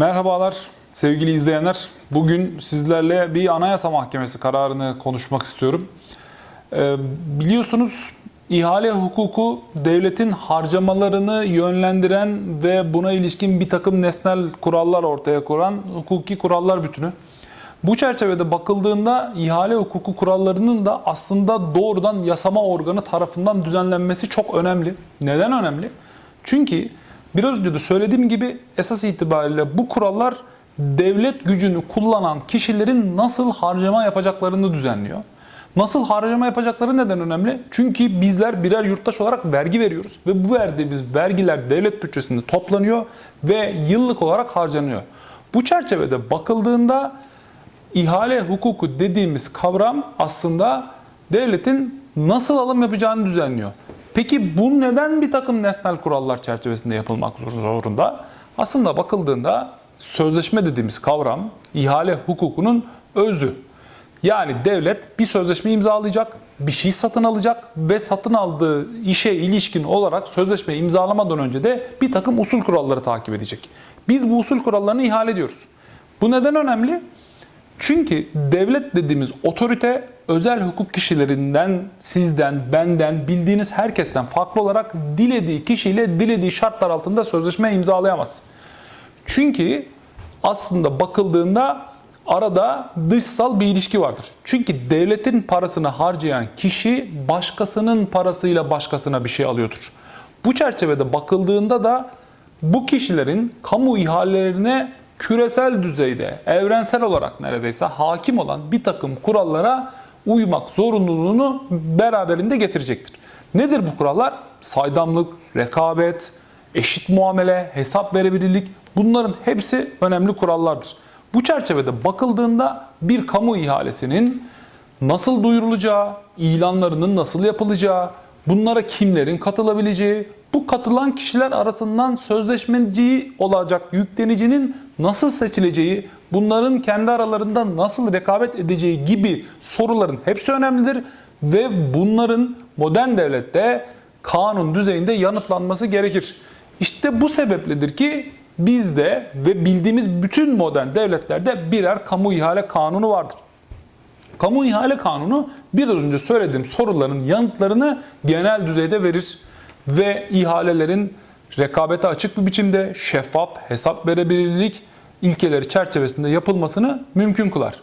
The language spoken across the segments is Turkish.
Merhabalar sevgili izleyenler. Bugün sizlerle bir Anayasa Mahkemesi kararını konuşmak istiyorum. Ee, biliyorsunuz ihale hukuku devletin harcamalarını yönlendiren ve buna ilişkin bir takım nesnel kurallar ortaya koyan hukuki kurallar bütünü. Bu çerçevede bakıldığında ihale hukuku kurallarının da aslında doğrudan yasama organı tarafından düzenlenmesi çok önemli. Neden önemli? Çünkü biraz önce de söylediğim gibi esas itibariyle bu kurallar devlet gücünü kullanan kişilerin nasıl harcama yapacaklarını düzenliyor. Nasıl harcama yapacakları neden önemli? Çünkü bizler birer yurttaş olarak vergi veriyoruz ve bu verdiğimiz vergiler devlet bütçesinde toplanıyor ve yıllık olarak harcanıyor. Bu çerçevede bakıldığında ihale hukuku dediğimiz kavram aslında devletin nasıl alım yapacağını düzenliyor. Peki bu neden bir takım nesnel kurallar çerçevesinde yapılmak zorunda? Aslında bakıldığında sözleşme dediğimiz kavram ihale hukukunun özü. Yani devlet bir sözleşme imzalayacak, bir şey satın alacak ve satın aldığı işe ilişkin olarak sözleşme imzalamadan önce de bir takım usul kuralları takip edecek. Biz bu usul kurallarını ihale ediyoruz. Bu neden önemli? Çünkü devlet dediğimiz otorite özel hukuk kişilerinden, sizden, benden, bildiğiniz herkesten farklı olarak dilediği kişiyle dilediği şartlar altında sözleşme imzalayamaz. Çünkü aslında bakıldığında arada dışsal bir ilişki vardır. Çünkü devletin parasını harcayan kişi başkasının parasıyla başkasına bir şey alıyordur. Bu çerçevede bakıldığında da bu kişilerin kamu ihalelerine küresel düzeyde, evrensel olarak neredeyse hakim olan bir takım kurallara uymak zorunluluğunu beraberinde getirecektir. Nedir bu kurallar? Saydamlık, rekabet, eşit muamele, hesap verebilirlik bunların hepsi önemli kurallardır. Bu çerçevede bakıldığında bir kamu ihalesinin nasıl duyurulacağı, ilanlarının nasıl yapılacağı, bunlara kimlerin katılabileceği, bu katılan kişiler arasından sözleşmeci olacak yüklenicinin nasıl seçileceği, bunların kendi aralarında nasıl rekabet edeceği gibi soruların hepsi önemlidir ve bunların modern devlette kanun düzeyinde yanıtlanması gerekir. İşte bu sebepledir ki bizde ve bildiğimiz bütün modern devletlerde birer kamu ihale kanunu vardır. Kamu ihale kanunu biraz önce söylediğim soruların yanıtlarını genel düzeyde verir ve ihalelerin rekabete açık bir biçimde şeffaf, hesap verebilirlik ilkeleri çerçevesinde yapılmasını mümkün kılar.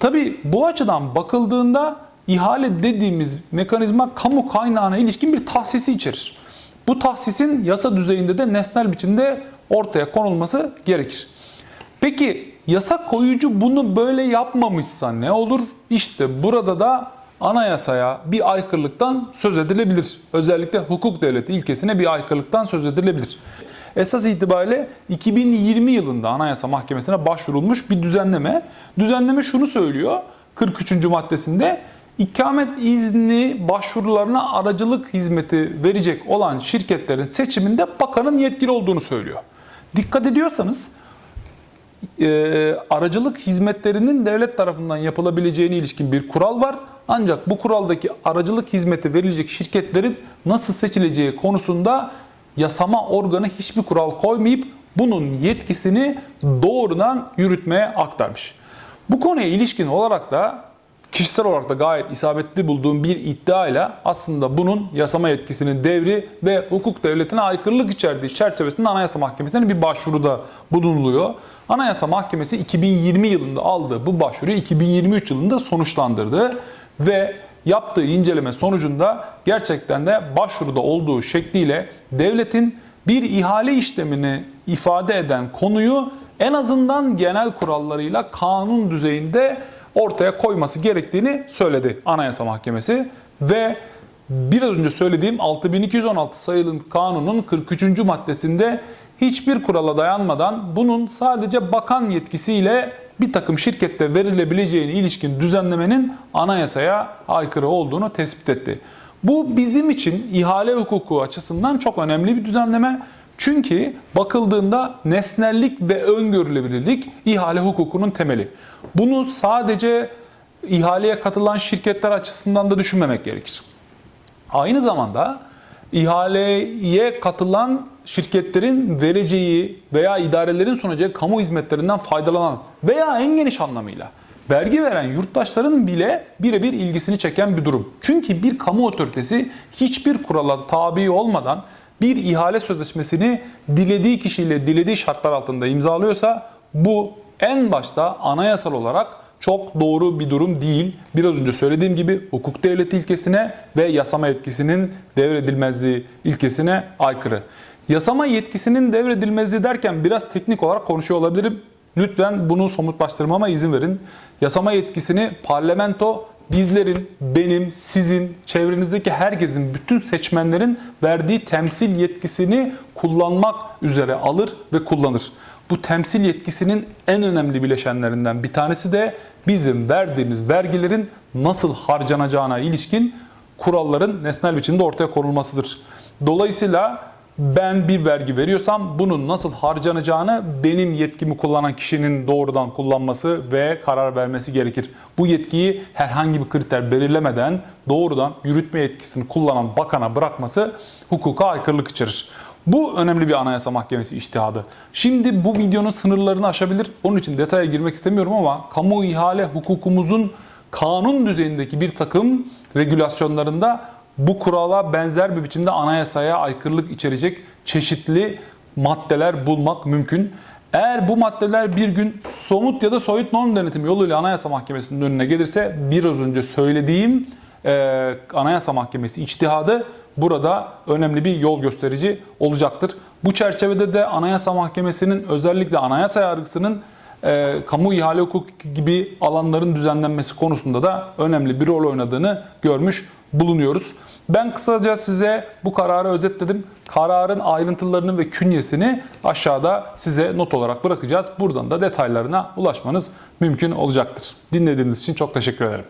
Tabi bu açıdan bakıldığında ihale dediğimiz mekanizma kamu kaynağına ilişkin bir tahsisi içerir. Bu tahsisin yasa düzeyinde de nesnel biçimde ortaya konulması gerekir. Peki yasa koyucu bunu böyle yapmamışsa ne olur? İşte burada da anayasaya bir aykırılıktan söz edilebilir. Özellikle hukuk devleti ilkesine bir aykırılıktan söz edilebilir. Esas itibariyle 2020 yılında Anayasa Mahkemesi'ne başvurulmuş bir düzenleme. Düzenleme şunu söylüyor 43. maddesinde ikamet izni başvurularına aracılık hizmeti verecek olan şirketlerin seçiminde bakanın yetkili olduğunu söylüyor. Dikkat ediyorsanız e, aracılık hizmetlerinin devlet tarafından yapılabileceğine ilişkin bir kural var. Ancak bu kuraldaki aracılık hizmeti verilecek şirketlerin nasıl seçileceği konusunda yasama organı hiçbir kural koymayıp bunun yetkisini doğrudan yürütmeye aktarmış. Bu konuya ilişkin olarak da kişisel olarak da gayet isabetli bulduğum bir iddiayla aslında bunun yasama yetkisinin devri ve hukuk devletine aykırılık içerdiği çerçevesinde Anayasa Mahkemesi'ne bir başvuruda bulunuluyor. Anayasa Mahkemesi 2020 yılında aldığı bu başvuruyu 2023 yılında sonuçlandırdı ve yaptığı inceleme sonucunda gerçekten de başvuruda olduğu şekliyle devletin bir ihale işlemini ifade eden konuyu en azından genel kurallarıyla kanun düzeyinde ortaya koyması gerektiğini söyledi Anayasa Mahkemesi ve biraz önce söylediğim 6216 sayılı kanunun 43. maddesinde hiçbir kurala dayanmadan bunun sadece bakan yetkisiyle bir takım şirkette verilebileceğine ilişkin düzenlemenin anayasaya aykırı olduğunu tespit etti. Bu bizim için ihale hukuku açısından çok önemli bir düzenleme. Çünkü bakıldığında nesnellik ve öngörülebilirlik ihale hukukunun temeli. Bunu sadece ihaleye katılan şirketler açısından da düşünmemek gerekir. Aynı zamanda ihaleye katılan şirketlerin vereceği veya idarelerin sunacağı kamu hizmetlerinden faydalanan veya en geniş anlamıyla vergi veren yurttaşların bile birebir ilgisini çeken bir durum. Çünkü bir kamu otoritesi hiçbir kurala tabi olmadan bir ihale sözleşmesini dilediği kişiyle dilediği şartlar altında imzalıyorsa bu en başta anayasal olarak çok doğru bir durum değil. Biraz önce söylediğim gibi hukuk devleti ilkesine ve yasama yetkisinin devredilmezliği ilkesine aykırı. Yasama yetkisinin devredilmezliği derken biraz teknik olarak konuşuyor olabilirim. Lütfen bunu somutlaştırmama izin verin. Yasama yetkisini parlamento bizlerin, benim, sizin, çevrenizdeki herkesin, bütün seçmenlerin verdiği temsil yetkisini kullanmak üzere alır ve kullanır. Bu temsil yetkisinin en önemli bileşenlerinden bir tanesi de bizim verdiğimiz vergilerin nasıl harcanacağına ilişkin kuralların nesnel biçimde ortaya konulmasıdır. Dolayısıyla ben bir vergi veriyorsam bunun nasıl harcanacağını benim yetkimi kullanan kişinin doğrudan kullanması ve karar vermesi gerekir. Bu yetkiyi herhangi bir kriter belirlemeden doğrudan yürütme yetkisini kullanan bakana bırakması hukuka aykırılık içerir. Bu önemli bir anayasa mahkemesi iştihadı. Şimdi bu videonun sınırlarını aşabilir. Onun için detaya girmek istemiyorum ama kamu ihale hukukumuzun kanun düzeyindeki bir takım regülasyonlarında bu kurala benzer bir biçimde anayasaya aykırılık içerecek çeşitli maddeler bulmak mümkün. Eğer bu maddeler bir gün somut ya da soyut norm denetimi yoluyla Anayasa Mahkemesi'nin önüne gelirse biraz önce söylediğim e, Anayasa Mahkemesi içtihadı burada önemli bir yol gösterici olacaktır. Bu çerçevede de Anayasa Mahkemesi'nin özellikle anayasa yargısının e, kamu ihale hukuku gibi alanların düzenlenmesi konusunda da önemli bir rol oynadığını görmüş bulunuyoruz. Ben kısaca size bu kararı özetledim. Kararın ayrıntılarını ve künyesini aşağıda size not olarak bırakacağız. Buradan da detaylarına ulaşmanız mümkün olacaktır. Dinlediğiniz için çok teşekkür ederim.